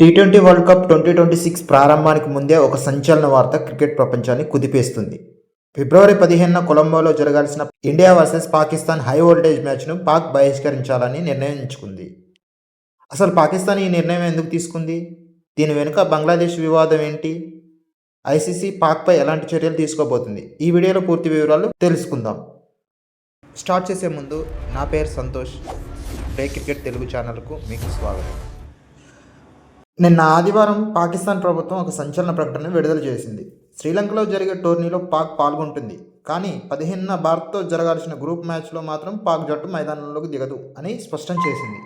T twenty world cup twenty twenty six ప్రారంభానికి ముందే ఒక సంచలన వార్త క్రికెట్ ప్రపంచాన్ని కుదిపేస్తుంది. ఫిబ్రవరి పదిహేనున కొలంబోలో జరగాల్సిన India versus Pakistan high voltage మ్యాచ్ను పాక్ బహిష్కరించాలని నిర్ణయించుకుంది. అసలు పాకిస్తాన్ ఈ నిర్ణయం ఎందుకు తీసుకుంది? దీని వెనుక బంగ్లాదేశ్ వివాదం ఏంటి? ఐసీసీ పాక్పై ఎలాంటి చర్యలు తీసుకోబోతుంది? ఈ వీడియోలో పూర్తి వివరాలు తెలుసుకుందాం. స్టార్ట్ చేసే ముందు నా పేరు సంతోష్. ప్లే క్రికెట్ తెలుగు ఛానల్కు మీకు స్వాగతం. నిన్న ఆదివారం పాకిస్తాన్ ప్రభుత్వం ఒక సంచలన ప్రకటన విడుదల చేసింది. శ్రీలంకలో జరిగే టోర్నీలో పాక్ పాల్గొంటుంది. కానీ పదిహేనున భారత్తో జరగాల్సిన గ్రూప్ మ్యాచ్లో మాత్రం పాక్ జట్టు మైదానంలోకి దిగదు అని స్పష్టం చేసింది.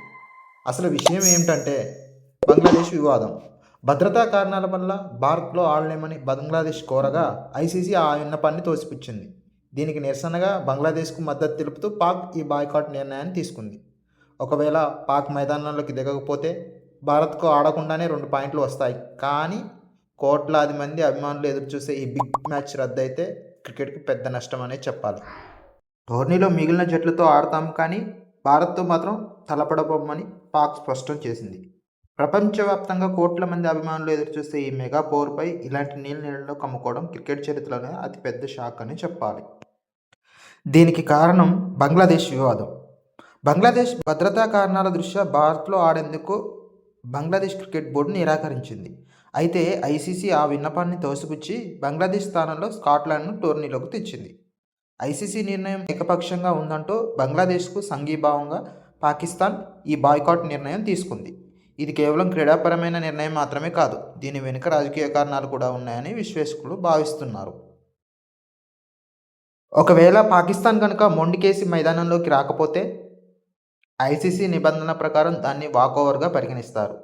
అసలు విషయం ఏమిటంటే బంగ్లాదేశ్ వివాదం. భద్రతా కారణాల వల్ల భారత్లో ఆడలేమని బంగ్లాదేశ్ కోరగా ఐసీసీ ఆ విన్నపాన్ని తోసిపుచ్చింది. దీనికి నిరసనగా బంగ్లాదేశ్కు మద్దతు తెలుపుతూ పాక్ ఈ బాయ్కాట్ నిర్ణయాన్ని తీసుకుంది. ఒకవేళ పాక్ మైదానంలోకి దిగకపోతే భారత్కు ఆడకుండానే రెండు పాయింట్లు వస్తాయి. కానీ కోట్లాది మంది అభిమానులు ఎదురుచూసే ఈ బిగ్ మ్యాచ్ రద్దయితే క్రికెట్కి పెద్ద నష్టం అనే చెప్పాలి. టోర్నీలో మిగిలిన జట్లతో ఆడతాం కానీ భారత్తో మాత్రం తలపడబోమని పాక్ స్పష్టం చేసింది. ప్రపంచవ్యాప్తంగా కోట్ల మంది అభిమానులు ఎదురుచూసే ఈ మెగా పోర్పై ఇలాంటి నీళ్ళ నీళ్ళలో కమ్ముకోవడం క్రికెట్ చరిత్రలోనే అతిపెద్ద షాక్ అని చెప్పాలి. దీనికి కారణం బంగ్లాదేశ్ వివాదం. బంగ్లాదేశ్ భద్రతా కారణాల దృష్ట్యా భారత్లో ఆడేందుకు బంగ్లాదేశ్ క్రికెట్ బోర్డు నిరాకరించింది. అయితే ఐసీసీ ఆ విన్నపాన్ని తోసిపుచ్చి బంగ్లాదేశ్ స్థానంలో స్కాట్లాండ్ను టోర్నీలోకి తెచ్చింది. ఐసీసీ నిర్ణయం ఏకపక్షంగా ఉందంటూ బంగ్లాదేశ్కు సంఘీభావంగా పాకిస్తాన్ ఈ బాయ్కాట్ నిర్ణయం తీసుకుంది. ఇది కేవలం క్రీడాపరమైన నిర్ణయం మాత్రమే కాదు దీని వెనుక రాజకీయ కారణాలు కూడా ఉన్నాయని విశ్లేషకులు భావిస్తున్నారు. ఒకవేళ పాకిస్తాన్ కనుక మొండికేసి మైదానంలోకి రాకపోతే ఐసీసీ నిబంధన ప్రకారం దాన్ని వాకోవర్గా పరిగణిస్తారు.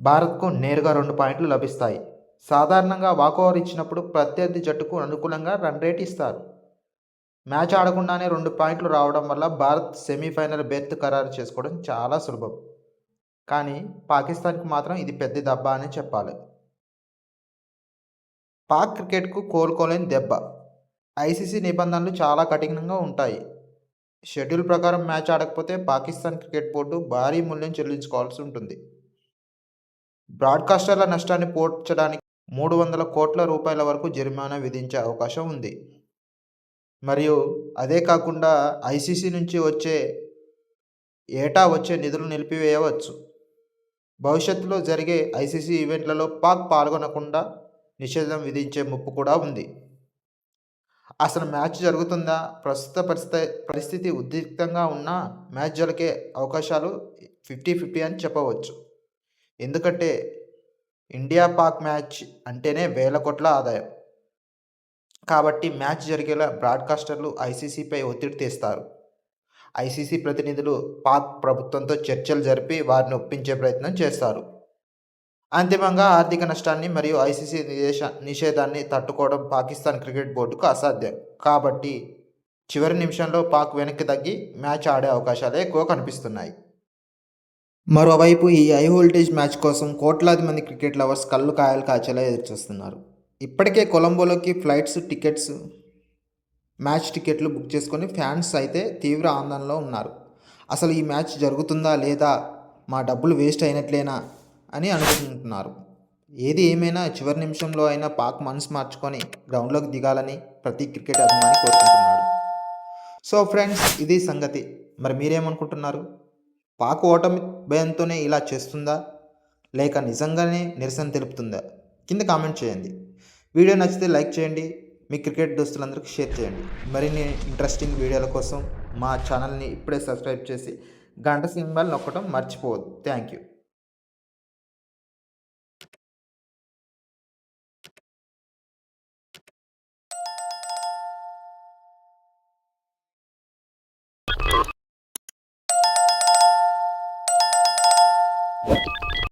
భారత్కు నేరుగా రెండు పాయింట్లు లభిస్తాయి. సాధారణంగా వాకోవర్ ఇచ్చినప్పుడు ప్రత్యర్థి జట్టుకు అనుకూలంగా రన్ రేట్ ఇస్తారు. మ్యాచ్ ఆడకుండానే రెండు పాయింట్లు రావడం వల్ల భారత్ సెమీఫైనల్ బెర్త్ ఖరారు చేసుకోవడం చాలా సులభం. కానీ పాకిస్తాన్కి మాత్రం ఇది పెద్ద దెబ్బ అని చెప్పాలి. పాక్ క్రికెట్కు కోలుకోలేని దెబ్బ. ఐసీసీ నిబంధనలు చాలా కఠినంగా ఉంటాయి. షెడ్యూల్ ప్రకారం మ్యాచ్ ఆడకపోతే పాకిస్తాన్ క్రికెట్ బోర్డు భారీ మూల్యం చెల్లించుకోవాల్సి ఉంటుంది. బ్రాడ్కాస్టర్ల నష్టాన్ని పోడ్చడానికి మూడు వందల కోట్ల రూపాయల వరకు జరిమానా విధించే అవకాశం ఉంది. మరియు అదే కాకుండా ఐసీసీ నుంచి వచ్చే ఏటా వచ్చే నిధులు నిలిపివేయవచ్చు. భవిష్యత్తులో జరిగే ఐసీసీ ఈవెంట్లలో పాక్ పాల్గొనకుండా నిషేధం విధించే ముప్పు కూడా ఉంది. అసలు మ్యాచ్ జరుగుతుందా? ప్రస్తుత పరిస్థితి పరిస్థితి ఉద్రిక్తంగా ఉన్న మ్యాచ్ జరిగే అవకాశాలు ఫిఫ్టీ ఫిఫ్టీ అని చెప్పవచ్చు. ఎందుకంటే ఇండియా పాక్ మ్యాచ్ అంటేనే వేల కోట్ల ఆదాయం. కాబట్టి మ్యాచ్ జరిగేలా బ్రాడ్కాస్టర్లు ఐసీసీపై ఒత్తిడి తీస్తారు. ఐసీసీ ప్రతినిధులు పాక్ ప్రభుత్వంతో చర్చలు జరిపి వారిని ఒప్పించే ప్రయత్నం చేస్తారు. అంతిమంగా ఆర్థిక నష్టాన్ని మరియు ఐసీసీ నిదేశ నిషేధాన్ని తట్టుకోవడం పాకిస్తాన్ క్రికెట్ బోర్డుకు అసాధ్యం. కాబట్టి చివరి నిమిషంలో పాక్ వెనక్కి తగ్గి మ్యాచ్ ఆడే అవకాశాలే ఎక్కువ కనిపిస్తున్నాయి. మరోవైపు ఈ హై వోల్టేజ్ మ్యాచ్ కోసం కోట్లాది మంది క్రికెట్ లవర్స్ కళ్ళు కాయలు కాచేలా ఎదురుచూస్తున్నారు. ఇప్పటికే కొలంబోలోకి ఫ్లైట్స్ టికెట్స్ మ్యాచ్ టికెట్లు బుక్ చేసుకొని ఫ్యాన్స్ అయితే తీవ్ర ఆందోళనలో ఉన్నారు. అసలు ఈ మ్యాచ్ జరుగుతుందా లేదా? మా డబ్బులు వేస్ట్ అయినట్లేనా? అని అనుకుంటున్నారు. ఏది ఏమైనా చివరి నిమిషంలో అయినా పాక్ మనసు మార్చుకొని గ్రౌండ్లోకి దిగాలని ప్రతి క్రికెట్ అభిమాని కోరుకుంటున్నాడు. సో ఫ్రెండ్స్ ఇది సంగతి. మరి మీరేమనుకుంటున్నారు? పాక్ ఓటమి భయంతోనే ఇలా చేస్తుందా? లేక నిజంగానే నిరసన తెలుపుతుందా? కింద కామెంట్ చేయండి. వీడియో నచ్చితే లైక్ చేయండి. మీ క్రికెట్ దోస్తులందరికీ షేర్ చేయండి. మరిన్ని ఇంట్రెస్టింగ్ వీడియోల కోసం మా ఛానల్ని ఇప్పుడే సబ్స్క్రైబ్ చేసి గంట సింబల్ నొక్కడం మర్చిపోవద్దు. Thank you.